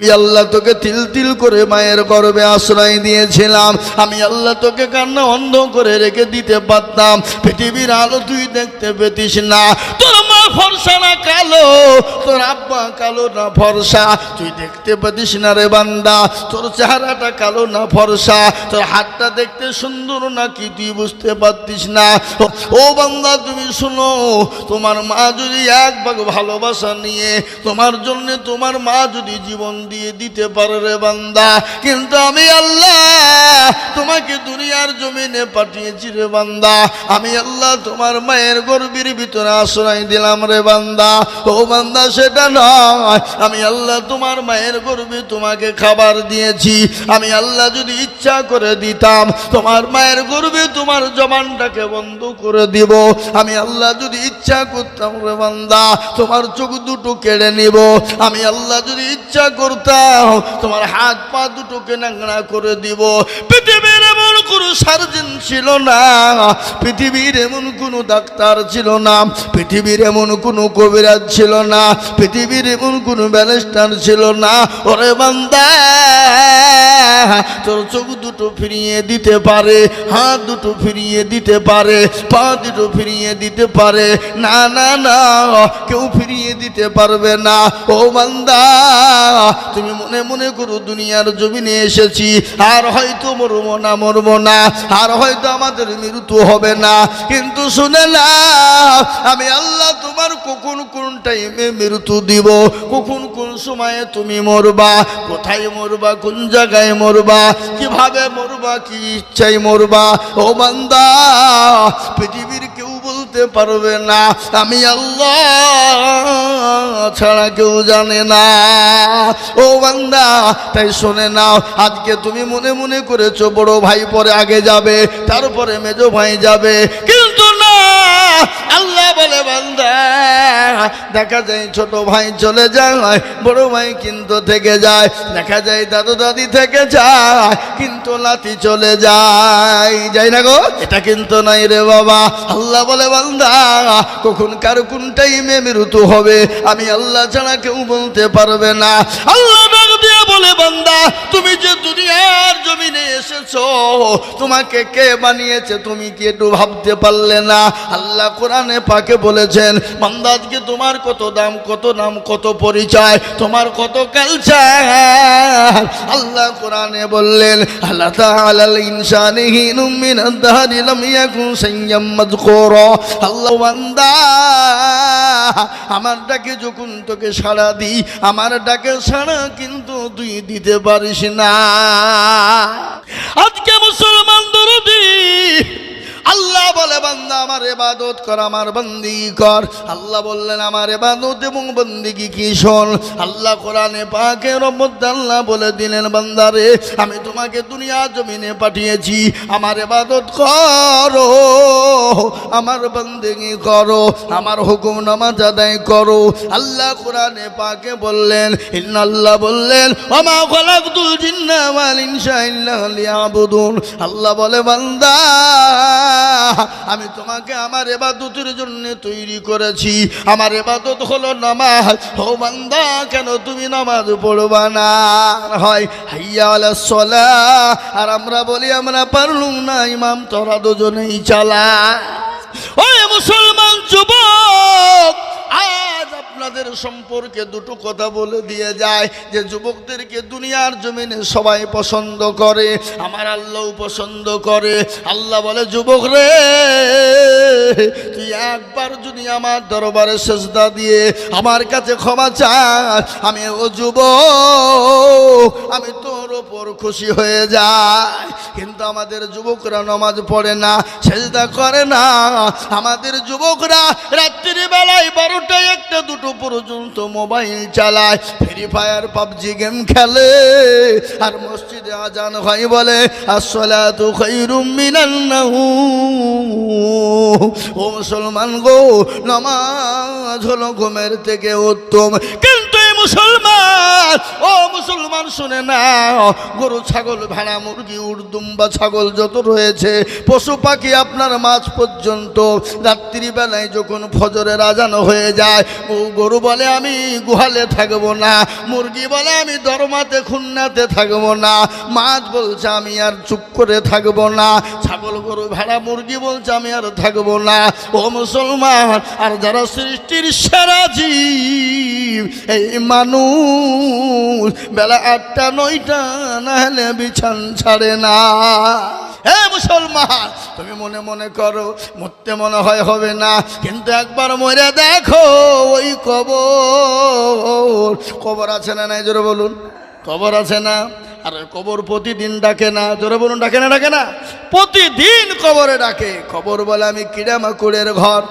আল্লাহ তোকে তিল তিল করে মায়ের গর্বে আশ্রয় দিয়েছিলাম। আমি আল্লাহ তোকে কান্না অন্ধ করে রেখে দিতে পারতাম। পৃথিবীর আলো তুই দেখতে পেতিস না। তোর ফর্সা না কালো? তোর আব্বা কালো না ফর্সা। তুই দেখতে পাতিস না রে বান্দা, তোর চেহারাটা কালো না ফর্সা। তোর হাতটা দেখতে সুন্দর নাকি তুই বুঝতে পারতিস না? ও বান্দা, তুমি শুনো, তোমার মা যদি এক ভাগ ভালোবাসা নিয়ে তোমার জন্য তোমার মা যদি জীবন দিয়ে দিতে পারে রে বান্দা, কিন্তু আমি আল্লাহ তোমাকে দুনিয়ার জমিনে পাঠিয়েছি রে বান্দা। আমি আল্লাহ তোমার মায়ের গর্বের ভিতরে আশ্রয় দিলাম রে বান্দা। ও বান্দা, সেটা নয়। আমি আল্লাহ তোমার মায়ের গর্বে তোমাকে খাবার দিয়েছি। আমি আল্লাহ যদি ইচ্ছা করে দিতাম, তোমার মায়ের গর্বে তোমার জবানটাকে বন্ধ করে দিব। আমি আল্লাহ যদি ইচ্ছা করতাম রে বান্দা, তোমার চোখ দুটো কেড়ে নিব। আমি আল্লাহ যদি ইচ্ছা করতাম, তোমার হাত পা দুটোকে নাংড়া করে দিব। কোনো সার্জন ছিল না, পৃথিবীর এমন কোনো ডাক্তার ছিল না, পৃথিবীর এমন কোনো কবিরাজ ছিল না, পৃথিবীর এমন কোনো ব্যালেস্টার ছিল না। ওরে বান্দা, তোর চোখ দুটো ফিরিয়ে দিতে পারে, হাত দুটো ফিরিয়ে দিতে পারে, পা দুটো ফিরিয়ে দিতে পারে, না না না, কেউ ফিরিয়ে দিতে পারবে না। ও বান্দা, তুমি মনে মনে করো দুনিয়ার জমিনে এসেছি, আর হয়তো মরবো না মরবো না। আর হয়তো আমাদের মৃত্যু হবে না। কিন্তু শুনে না আমি আল্লাহ তোমার কখন কোন টাইমে মৃত্যু দিব? কখন কোন সময়ে তুমি মরবা? কোথায় মরবা? কোন জায়গায় মরবা? কীভাবে মরবা? কি ইচ্ছায় মরবা? ও বান্দা, পৃথিবীর বলতে পারবে না। আমি আল্লাহ ছাড়া কেউ জানে না। ও বান্দা, তাই শোনে না আজকে তুমি মনে মনে করেছ, বড় ভাই পরে আগে যাবে, তারপরে মেজো ভাই যাবে। কিন্তু দেখা যায় ছোট ভাই চলে যায়, বড় ভাই কিন্তু থেকে যায়। দেখা যায় দাদু দাদি থেকে যায়, কিন্তু লাতি চলে যায়। যাই না গো? এটা কিন্তু নাই রে বাবা। আল্লাহ বলে, বান্দা, কখন কার কোন টাইমে মৃত্যু হবে? আমি আল্লাহ ছাড়া কেউ বলতে পারবে না। আল্লাহ বলে, বান্দা, তুমি যে দুনিয়ার জমিনে এসেছ, তোমাকে কে বানিয়েছে তুমি কি একটু ভাবতে পারলে না? আল্লাহ কোরআনে পাকে বলেছেন, বান্দা, আজকে তোমার কত দাম, কত নাম, কত পরিচয়, তোমার কত কালচার আল্লাহ কোরআনে বললেন, আল্লাহ তাআলাল ইনসানি হিনুম মিন আদ-দাহরি লাম ইয়াকুন সাইয়্যাম মাযকুরা। আল্লাহ বান্দা, আমার ডাকে যখন তোকে সাড়া দিই, আমার ডাকে সাড়া কিন্তু তুই দিতে পারিস না। আজকে বান্দা আমার এবাদত কর, আমার বন্দি কর। আল্লাহ বললেন, আমার এবাদত এবং বন্দিগি কি শোন? আল্লাহ কোরআনে পাকে রব্বত বলে দিলেন বান্দারে আমি তোমাকে দুনিয়া জমিনে পাঠিয়েছি। আমার এবাদত করো, আমার বন্দিগি করো, আমার হুকুম নামাজ আদায় করো। আল্লাহ কোরআনে পাকে বললেন আল্লাহ বললেন আমা খলাকতুল জিন্না ওয়াল ইনসা ইল্লা লিয়াবুদুন। আল্লাহ বলে, বান্দা, আমি তোমাকে আমার এবাদতের জন্য তৈরি করেছি। আমার এবাদত হলো নামাজ। ও বান্দা, কেন তুমি নামাজ পড়বা না? হয়, হাইয়া আলা সলা আর আমরা বলি, আমরা পারলুম না, ইমাম তোরা দুজনেই চালা ওই মুসলমান যুবক আপনাদের সম্পর্কে দুটো কথা বলে দিয়ে যায় যে যুবকদেরকে দুনিয়ার জমিনে সবাই পছন্দ করে, আমার আল্লাহ পছন্দ করে। আল্লাহ বলে, যুবক রে, তুই একবার যদি আমার দরবারে সেজদা দিয়ে আমার কাছে ক্ষমা চাস, আমি ও যুবক, আমি তোর ওপর খুশি হয়ে যাই। কিন্তু আমাদের যুবকরা নামাজ পড়ে না, সেজদা করে না। আমাদের যুবকরা রাত্রির বেলায় বারোটায় একটা দুটো পর্যন্ত মোবাইল চালায় ফ্রি ফায়ার পাবজি গেম খেলে। আর মসজিদে আজান হয় বলে মিনান নাউম। ও মুসলমান গো, নমাজ হলো ঘুমের থেকে উত্তম। কিন্তু মুসলমান, ও মুসলমান শুনে না গরু, ছাগল, ভেড়া, মুরগি উর্দুম্বা ছাগল যত রয়েছে, পশু পাখি আপনার মাছ পর্যন্ত রাত্রিবেলায় যখন ফজরের আজানো হয়ে যায়, ও গরু বলে, আমি গুহালে থাকব না, মুরগি বলে, আমি দরমাতে, খুন্নাতে থাকব না, মাছ বলছে, আমি আর চুপ করে থাকব না, ছাগল, গরু, ভেড়া, মুরগি বলছে, আমি আর থাকব না, ও মুসলমান, আর যারা সৃষ্টির সেরা জীব, এই মানুষ, বেলা আটটা, নয়টা না হলে বিছান ছাড়ে না। হে মুসলমান, তুমি মনে মনে করো, মরতে মনে হয় হবে না। কিন্তু একবার মরে দেখো, ওই কবর। কবর আছে না নাই? জোরে বলুন। কবর আছে না? আর কবর প্রতিদিন ডাকে না। জোরে বলুন, ডাকে না ডাকে না? প্রতিদিন কবরে ডাকে। কবর বলে আমি কিড়া মাকুড়ের ঘর।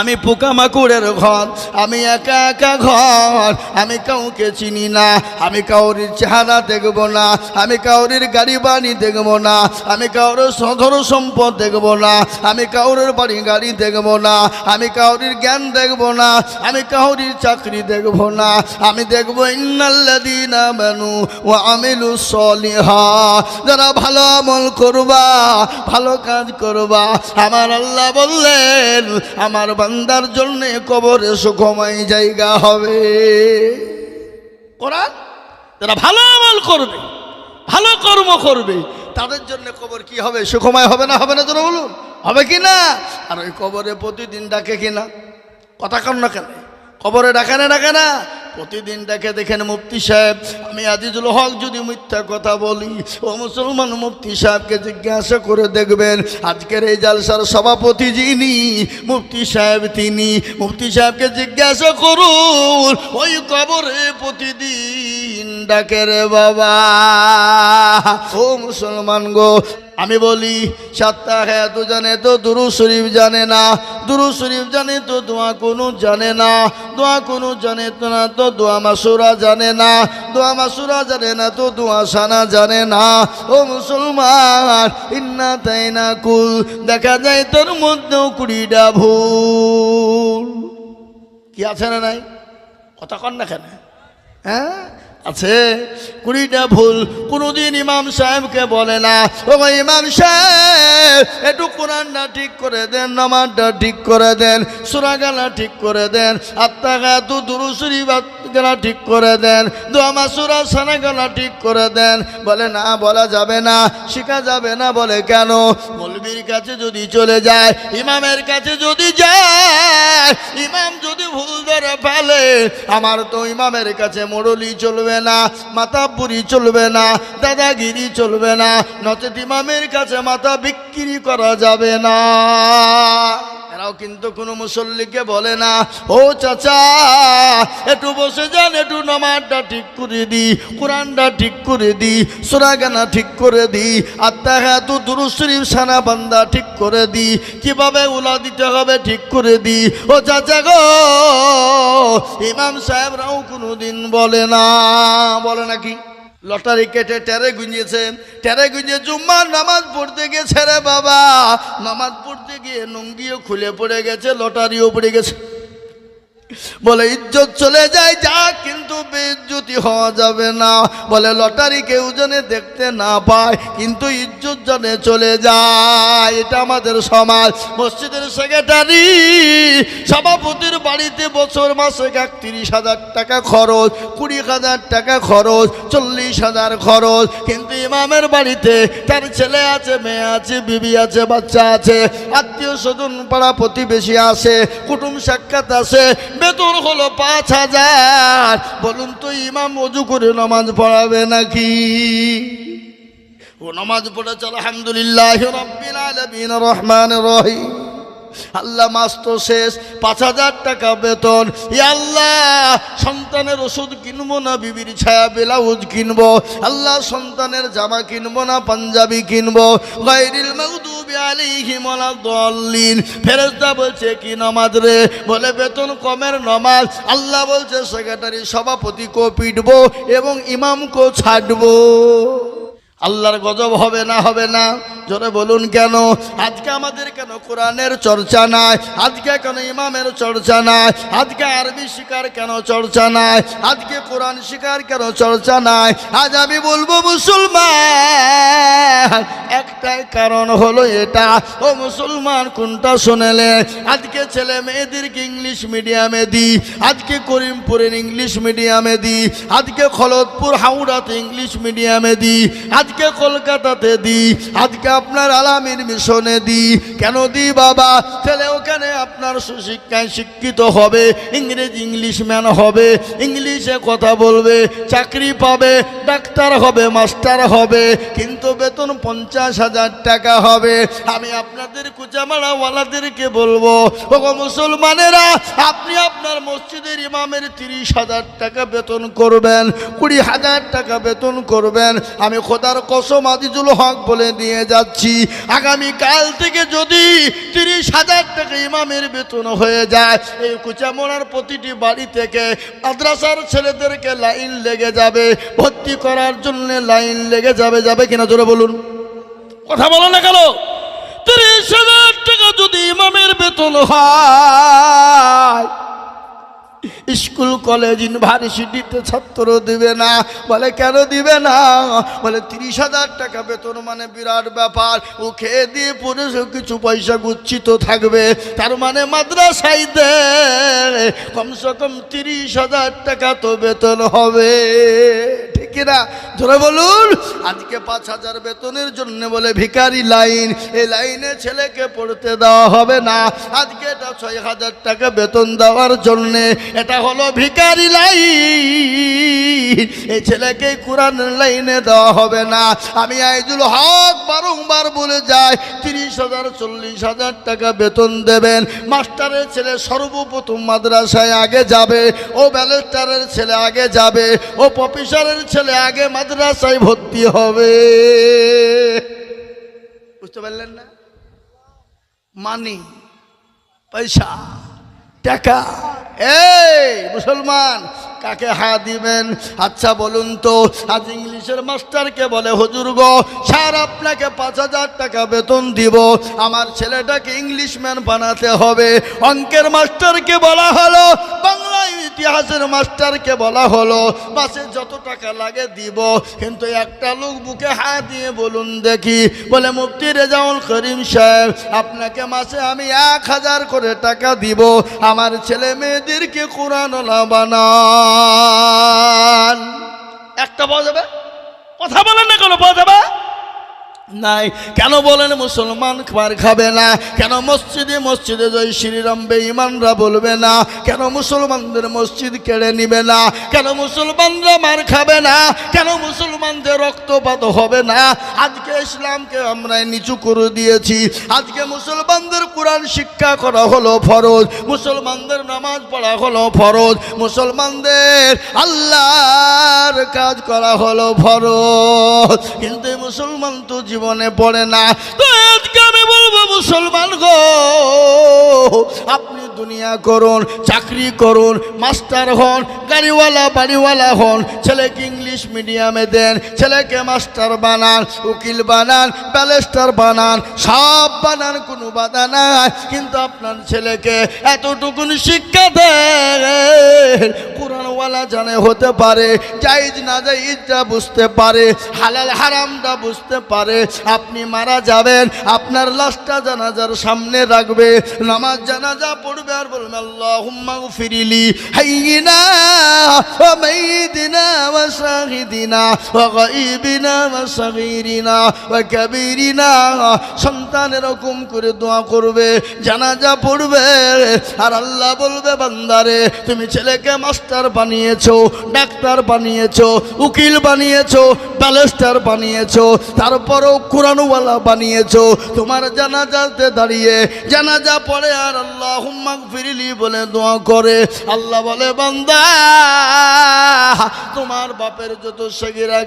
আমি পোকামাকুড়ের ঘর, আমি একা একা ঘর, আমি কাউকে চিনি না, আমি কাউরির চেহারা দেখব না, আমি কাউরির গাড়ি বাড়ি দেখব না, আমি কাউরের সধর সম্পদ দেখব না, আমি কাউরের বাড়ি গাড়ি দেখব না, আমি কাউরির জ্ঞান দেখব না, আমি কাউরির চাকরি দেখব না, আমি দেখব ইন্নাল্লাদিনা মানু ও আমিলু সলিহা। যারা ভালো আমল করবা, ভালো কাজ করবা, আমার আল্লাহ বললেন, আমার বান্দার জন্য কবরে সুখময় জায়গা হবে। কোরআন? যারা ভালো আমল করবে, ভালো কর্ম করবে। তাদের জন্য কবর কি হবে? সুখময় হবে না হবে না তোরা বলুন? হবে কি না? আর ওই কবরে প্রতিদিন ডাকে কিনা কথা কন না কেন? কবরে ডাকে না ডাকে না। প্রতিদিন দেখে দেখেন মুফতি সাহেব, আমি আজিজুল হক যদি মিথ্যা কথা বলি, ও মুসলমান মুফতি সাহেবকে জিজ্ঞাসা করে দেখবেন, আজকের এই জালসার সভাপতি যিনি, মুফতি সাহেব তিনি, মুফতি সাহেবকে জিজ্ঞাসা করুন, ওই কবরে প্রতিদিন ডাকে রে বাবা। ও মুসলমান গো আমি বলি, সাতটা হ্যাঁ তো জানে তো দুরু শরীফ জানে না। দুরু শরীফ জানে তো দোয়া কোনো জানে না। দোয়া কোনো জানে তো না তো দোয়া মাসুরা জানে না। দোয়া মাসুরা জানে না তো দোয়া সানা জানে না। ও মুসলমান, ইন্না তাই না কুল, দেখা যায় তোর মধ্যেও কুড়িটা ভুল। কি আছে না নাই? কথা কন না কেন? হ্যাঁ? আছে। কুড়িটা ভুল কোনোদিন ইমাম সাহেবকে বলে না। ও ইমাম সাহেব, একটু কোরআনটা ঠিক করে দেন, নামাজটা ঠিক করে দেন, সুরাগালা ঠিক করে দেন আত্মা তু দুরুসুরি গেলা ঠিক করে দেন দোয়ামা সুরা সানা গেলা ঠিক করে দেন। বলে, না, বলা যাবে না, শেখা যাবে না। বলে, কেন? মৌলবীর কাছে যদি চলে যায়, ইমামের কাছে যদি যায়, ইমাম যদি ভুল ধরে ফেলে, আমার তো ইমামের কাছে মোড়লি চলবে না, মাতাপুরি চলবে না, দাদাগিরি চলবে না, নচেত ইমামের কাছে মাথা বিক্রি করা যাবে না। এরাও কিন্তু কোনো মুসল্লিকে বলে না, ও চাচা, একটু বসে যান, একটু নামাজটা ঠিক করে দি, কোরআনটা ঠিক করে দি, সুরাগানা ঠিক করে দি আত্মাহাতু দুরুশরীফ সানা বান্দা ঠিক করে দি, কীভাবে উলা দিতে হবে ঠিক করে দি। ও চাচা গো, ইমাম সাহেবরাও কোনোদিন বলে না, বলে নাকি? লটারি কেটে টেরে গুঁজেছে টেরে গুঁজে জুম্মার নামাজ পড়তে গেছে রে বাবা। নামাজ পড়তে গিয়ে নঙ্গিও খুলে পড়ে গেছে, লটারিও পড়ে গেছে। বলে, ইজ্জত চলে যায় যা, কিন্তু বেজ্জতি হওয়া যাবে না। বলে, লটারি কেউ জনে দেখতে না পায়, কিন্তু ইজ্জত জনে চলে যায়। এটা আমাদের সমাজ। মসজিদের সেক্রেটারি, সভাপতির বাড়িতে বছর মাসে একত্রিশ হাজার টাকা খরচ, কুড়ি হাজার টাকা খরচ, চল্লিশ হাজার খরচ। কিন্তু ইমামের বাড়িতে তার ছেলে আছে, মেয়ে আছে, বিবি আছে, বাচ্চা আছে, আত্মীয় স্বজন পাড়া প্রতিবেশী আছে, কুটুম সাক্ষাৎ আছে বেতন হলো পাঁচ হাজার। বলুন তো, ইমাম অজু করে নমাজ পড়াবে নাকি? ও নামাজ পড়েছে, আলহামদুলিল্লাহ রহমান রহিম। আল্লাহ মাস তো শেষ, পাঁচ হাজার টাকা বেতন। আল্লাহ, সন্তানের ওষুধ কিনবো না, বিবির ছায়া ব্লাউজ কিনবো। আল্লাহ, সন্তানের জামা কিনবো না, পাঞ্জাবি কিনবো। গাইরিল মাগদুবি আলাইহিম ওয়ালাদ-দাল্লিন ফেরেশতা বলছে, কি নামাজ রে? বলে, বেতন কমের নামাজ। আল্লাহ বলছে, সেক্রেটারি সভাপতি কো পিটবো এবং ইমামকেও ছাড়বো। আল্লাহর গজব হবে না হবে না। জোরে বলুন কেন? আজকে আমাদের কেন কোরআনের চর্চা নাই? আজকে কেন ইমামের চর্চা নাই? আজকে আরবি শিকার কেন চর্চা নাই? আজকে কোরআন শিকার কেন চর্চা নাই? আজ আমি বলব, মুসলমান, একটাই কারণ হলো এটা। ও মুসলমান, কোনটা শোনেলে? আজকে ছেলে মেয়েদেরকে ইংলিশ মিডিয়ামে দিই আজকে করিমপুরের ইংলিশ মিডিয়ামে দিই আজকে খলদপুর হাওড়াতে ইংলিশ মিডিয়ামে দিই আজকে কলকাতাতে দিই আজকে আপনার আলামির মিশনে দিই কেন দিই বাবা? ছেলে, ওখানে আপনার সুশিক্ষায় শিক্ষিত হবে, ইংরেজি ইংলিশ ম্যান হবে, ইংলিশে কথা বলবে, চাকরি পাবে, ডাক্তার হবে, মাস্টার হবে, কিন্তু বেতন পঞ্চাশ হাজার টাকা হবে। আমি আপনাদের কুচামারাওয়ালাদেরকে বলব, ওগো মুসলমানেরা, আপনি আপনার মসজিদের ইমামের তিরিশ হাজার টাকা বেতন করবেন, কুড়ি হাজার টাকা বেতন করবেন। আমি খোদার কসম আজিজুল হক বলে দিয়ে যাচ্ছি। আগামী কাল থেকে যদি তিরিশ হাজার টাকা ইমামের বেতন হয়ে যায়, এই কুচামোড়ার প্রতিটি বাড়ি থেকে মাদ্রাসার ছেলেদেরকে লাইন লেগে যাবে, ভর্তি করার জন্য লাইন লেগে যাবে যাবে কিনা জোরে বলুন। কথা বলো না কেন? তিরিশ হাজার টাকা যদি ইমামের বেতন হয় স্কুল, কলেজ ইউনিভার্সিটিতে ছাত্র দিবে না। বলে, কেন দিবে না? বলে, তিরিশ হাজার টাকা বেতন মানে বিরাট ব্যাপার। ও খেয়ে দিয়ে সে কিছু পয়সা গুচ্ছিত থাকবে। তার মানে মাদ্রাসায় দে। কমসে কম তিরিশ হাজার টাকা তো বেতন হবে। ঠিক না? ধরে বলুন, আজকে পাঁচ হাজার বেতনের জন্য বলে, ভিখারি লাইন এই লাইনে ছেলেকে পড়তে দেওয়া হবে না। আজকে এটা ছয় হাজার টাকা বেতন দেওয়ার জন্যে এটা হলো ভিকারি লাই এই ছেলেকে কোরআনের লাইনে দেওয়া হবে না। আমি আইজুল হক বারংবার বলে যাই, তিরিশ হাজার, চল্লিশ হাজার টাকা বেতন দেবেন। মাস্টারের ছেলে সর্বপ্রথম মাদ্রাসায় আগে যাবে, ও ব্যালেস্টারের ছেলে আগে যাবে, ও প্রফেসরের ছেলে আগে মাদ্রাসায় ভর্তি হবে। বুঝতে পারলেন না? মানি, পয়সা। টাকা। এই মুসলমান কাকে হা দিবেন? আচ্ছা বলুন তো, আজ ইংলিশের মাস্টারকে বলে, হুজুর গো, স্যার, আপনাকে পাঁচ হাজার টাকা বেতন দিব। আমার ছেলেটাকে ইংলিশম্যান বানাতে হবে। অঙ্কের মাস্টারকে বলা হলো, বাংলা ইতিহাসের মাস্টারকে বলা হলো মাসে যত টাকা লাগে দিব। কিন্তু একটা লোক বুকে হাত দিয়ে বলুন দেখি, বলে, মুফতি রেজাউল করিম সাহেব, আপনাকে মাসে আমি এক হাজার করে টাকা দিব। আমার ছেলে মেয়েদেরকে কোরআন বানান একটা পাওয়া যাবে কথা বলেন না কোনো পাওয়া যাবে নাই। কেন বলেন মুসলমান খাবার খাবে না? কেন মসজিদে মসজিদে জয় শ্রীরাম বেঈমানরা বলবে না? কেন মুসলমানদের মসজিদ কেড়ে নিবে না? কেন মুসলমানরা মার খাবে না? কেন মুসলমানদের রক্তপাত হবে না? আজকে ইসলামকে আমরা নিচু করে দিয়েছি। আজকে মুসলমানদের কোরআন শিক্ষা করা হলো ফরজ। মুসলমানদের নামাজ পড়া হলো ফরজ। মুসলমানদের আল্লাহর কাজ করা হলো ফরজ। কিন্তু মুসলমান তো জীবনে পড়ে না। তো আজকে আমি বলব, মুসলমান গো, আপনি দুনিয়া করুন, চাকরি করুন, মাস্টার হন, গাড়িওয়ালা, বাড়িওয়ালা হন, ছেলেকে ইংলিশ মিডিয়ামে দেন, ছেলেকে মাস্টার বানান, উকিল বানান ব্যালেস্টার বানান, সব বানান, কোনো বাধা নাই। কিন্তু আপনার ছেলেকে এতটুকুন শিক্ষা দেন, কোরআনওয়ালা জানে হতে পারে জাইজ না জাইজটা বুঝতে পারে, হালাল হারামটা বুঝতে পারে আপনি মারা যাবেন, আপনার লাশটা জানাজার সামনে রাখবে, নামাজ জানাজা পড়বে আর বলবে, আল্লাহুম্মা ফিরিলি হাইয়িনা ওয়া মাইদিনা সন্তান এরকম করে দোয়া করবে, জানাজা পড়বে। আর আল্লাহ বলবে, বান্দারে, তুমি ছেলেকে মাস্টার বানিয়েছো, ডাক্তার বানিয়েছো, উকিল বানিয়েছো ব্যালেস্টার বানিয়েছো, তারপরও কোরআনওয়ালা বানিয়েছো। তোমার জানাজাতে দাঁড়িয়ে জানাজা পড়ে আর আল্লাহ হুম্মা ফিরিলি বলে দোয়া করে। আল্লাহ বলে, বান্দা, তোমার বাপের যত সগিরা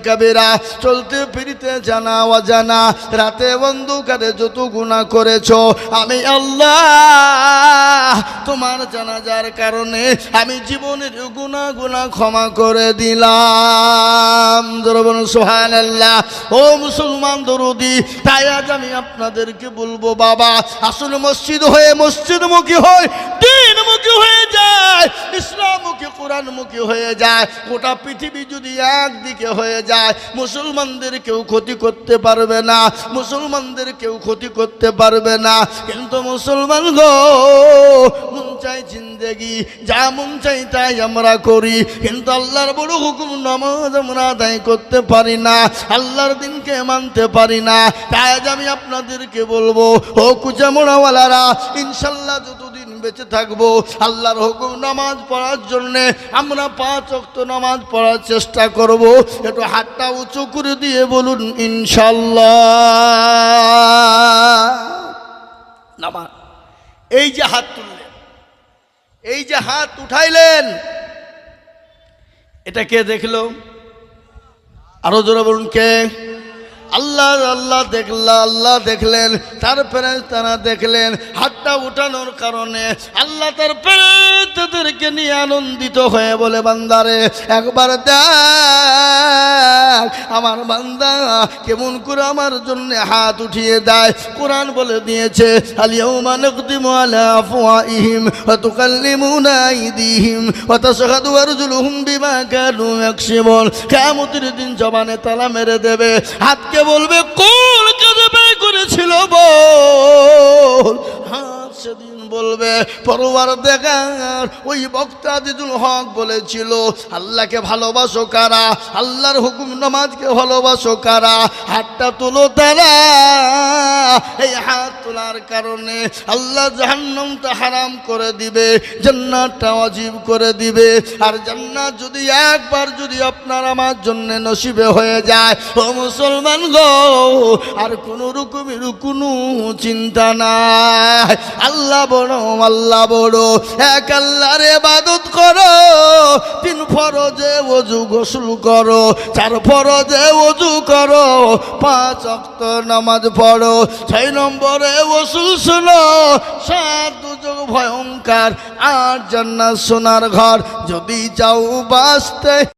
চলতে ফিরিতে জানা অজানা, রাতে বন্ধুকারে যত গুণা করেছ, আমি আল্লাহ তোমার জানাজার কারণে আমি জীবনের গুণা গুণা ক্ষমা করে দিলাম। সোহান আল্লাহ ও মুসলমান দরুদি। তাই আজ আমি আপনাদেরকে বলব, বাবা আসলে মসজিদ হয়ে, মসজিদমুখী হয় দিনমুখী হয়ে যায়, ইসলামমুখী, কোরআনমুখী হয়ে যায়। গোটা পৃথিবী যদি একদিকে হয়ে যায়, মুসলমানদের কেউ ক্ষতি করতে পারবে না, মুসলমানদের কেউ ক্ষতি করতে পারবে না। কিন্তু মুসলমান গো চাই জিন্দেগি, যা মন চাই তাই আমরা করি। কিন্তু আল্লাহর বড় হুকুম নামাজ আমরা আদায় করতে পারি না, আল্লাহর দিনকে মানতে পারি না। তাই আজ আমি আপনাদেরকে বলব, ও কুচামোড়াওয়ালারা ইনশাল্লাহ যতদিন বেঁচে থাকব, আল্লাহর হুকুম নামাজ পড়ার জন্যে আমরা পাঁচ অক্ত নামাজ পড়ার চেষ্টা করব। একটু হাতটা উঁচু করে দিয়ে বলুন, ইনশাল্লাহ। নামাজ। এই যে হাত তুললেন এই যে হাত উঠাইলেন এটা কে দেখল? আরও জোরে বলুন কে? আল্লাহ আল্লাহ দেখলা, আল্লাহ দেখলেন তারপরে তারা দেখলেন, হাতটা উঠানোর কারণে আল্লাহ তার তাদেরকে নিয়ে আনন্দিত হয়ে বলে, বান্দারে, একবার দেখ, আমার বান্দা কেমন করে আমার জন্য হাত উঠিয়ে দেয়। কোরআন বলে দিয়েছে আলিয়াউমা নাকদিমু আলা আফওয়াইহিম ওয়া তুকাল্লিমুনা আইদিহিম ওয়া তাশহাদু আরজুলুহুম বিমা কানু ইয়াকসিবুন। কিয়ামতের দিন জবানে তালা মেরে দেবে। হাতকে বলবে কোন কাজে ব্যয় করেছিল বল? হাত সেদিন বলবে পরবার দেখার ওই বক্তা দিদুল হক বলেছিল, আল্লাহকে ভালোবাসো কারা? আল্লাহর হুকুম নামাজকে ভালোবাসো কারা? হাতটা তুলো তারা, এই হাত তোলার কারণে আল্লাহ জাহান্নামটা হারাম করে দিবে, জান্নাতটা অজীব করে দিবে। আর জান্নাত যদি একবার যদি আপনার আমার জন্য নসিবে হয়ে যায়, ও মুসলমান গো, আর কোনো রকমের কোনো চিন্তা নাই। আল্লাহ বড় আল্লাহ বড়, এক আল্লাহর ইবাদত করো, তিন ফরজে ওযু গোসল করো, চার ফরজে ওযু করো, পাঁচ অক্ত নামাজ পড়ো, ছয় নম্বরে ওসুল শোনো, সাত দুযোগ ভয়ঙ্কর আর জান্নাত সোনার ঘর, যদি চাও বাঁচতে।